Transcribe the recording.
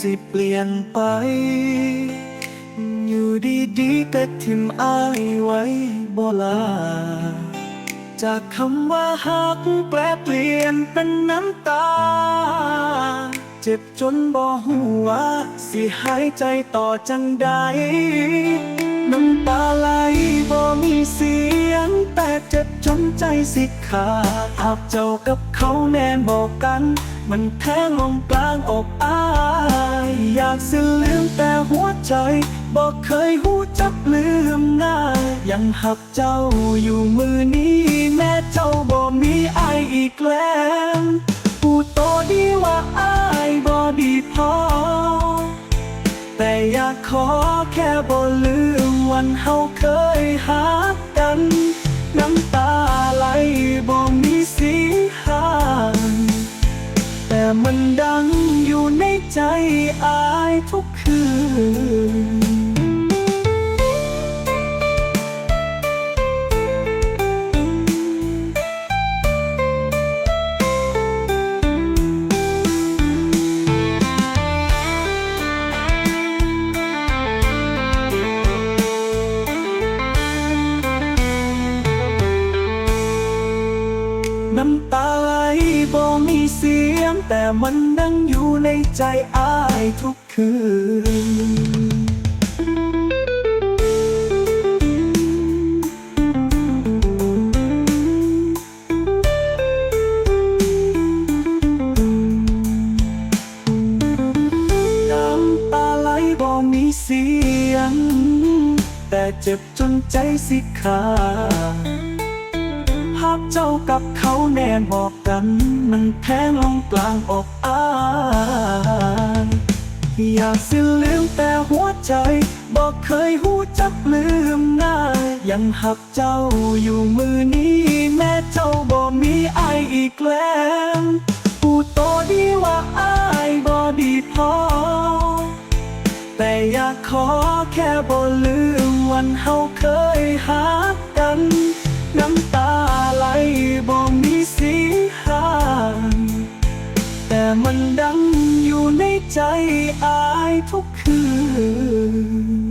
สิเปลี่ยนไป อยู่ดีๆก็ทิมอายไว้บ่ลา จากคำว่าหักแปลเปลี่ยนเป็นน้ำตา เจ็บจนบ่หัว สิหายใจต่อจังใด น้ำตาไหลบ่มีเสียง แต่เจ็บจนใจสิขาดหากเจ้ากับเขาแน่บอกกัน มันแทงลงกลางอกอาย อยากสิลืมแต่หัวใจ บอกเคยหูจักลืมง่ายยังหักเจ้าอยู่มือนี้ แม่เจ้าบ่มีอายอีกแล้วพูดโตดีว่าอายบ่ดีพอ แต่อยากขอแค่บ่ลืมวันเฮาเคยหากัน น้ำตา ทุ บ่มีเสียง แต่มันดังอยู่ในใจอายทุกคืนน้ำตาไหลบ่มีเสียง แต่เจ็บจนใจสิขาด ภาพเจ้ากับเขาแน่บอกกัน มันแทงลงกลางอกอายอยากสิลืมแต่หัวใจ บอกเคยหูจักลืมง่ายยังหักเจ้าอยู่มือนี้ แม่เจ้าบ่มีไออีกแล้วพูดโตดีว่าไอบ่ดีพอ แต่อยากขอแค่บ่ลืมวันเฮาเคยหา มันดังอยู่ในใจอายทุกคืน